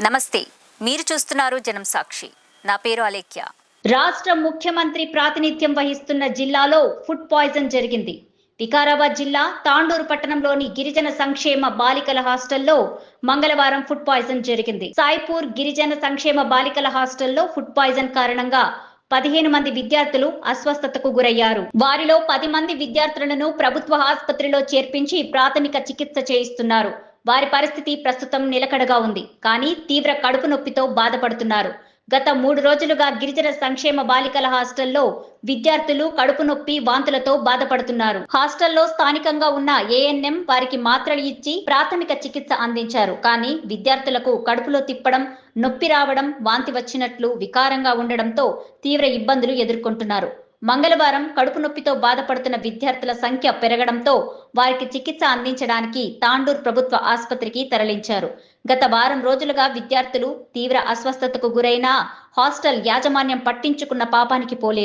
నమస్తే మీరు చూస్తున్నారు జనం సాక్షి. నా పేరు అలేఖ్య. రాష్ట్ర ముఖ్యమంత్రి ప్రాతినిధ్యం వహిస్తున్న జిల్లాలో ఫుడ్ పాయిజన్ జరిగింది. వికారాబాద్ జిల్లా తాండూరు పట్టణంలోని గిరిజన సంక్షేమ బాలికల హాస్టల్లో మంగళవారం ఫుడ్ పాయిజన్ జరిగింది. సాయిపూర్ గిరిజన సంక్షేమ బాలికల హాస్టల్లో ఫుడ్ పాయిజన్ కారణంగా పదిహేను మంది విద్యార్థులు అస్వస్థతకు గురయ్యారు. వారిలో పది మంది విద్యార్థులను ప్రభుత్వ ఆసుపత్రిలో చేర్పించి ప్రాథమిక చికిత్స చేయిస్తున్నారు. వారి పరిస్థితి ప్రస్తుతం నిలకడగా ఉంది. కానీ తీవ్ర కడుపు నొప్పితో బాధపడుతున్నారు. గత మూడు రోజులుగా గిరిజన సంక్షేమ బాలికల హాస్టల్లో విద్యార్థులు కడుపు నొప్పి వాంతులతో బాధపడుతున్నారు. హాస్టల్లో స్థానికంగా ఉన్న ఏఎన్ఎం వారికి మాత్రలు ఇచ్చి ప్రాథమిక చికిత్స అందించారు. కానీ విద్యార్థులకు కడుపులో తిప్పడం నొప్పి రావడం వాంతి వచ్చినట్లు వికారంగా ఉండడంతో తీవ్ర ఇబ్బందులు ఎదుర్కొంటున్నారు. మంగళవారం కడుపు నొప్పితో బాధపడుతున్న విద్యార్థుల సంఖ్య పెరగడంతో వారికి చికిత్స అందించడానికి తాండూర్ ప్రభుత్వ ఆసుపత్రికి తరలించారు. గత వారం రోజులుగా విద్యార్థులు తీవ్ర అస్వస్థతకు గురైన హాస్టల్ యాజమాన్యం పట్టించుకున్న పాపానికి పోలేదు.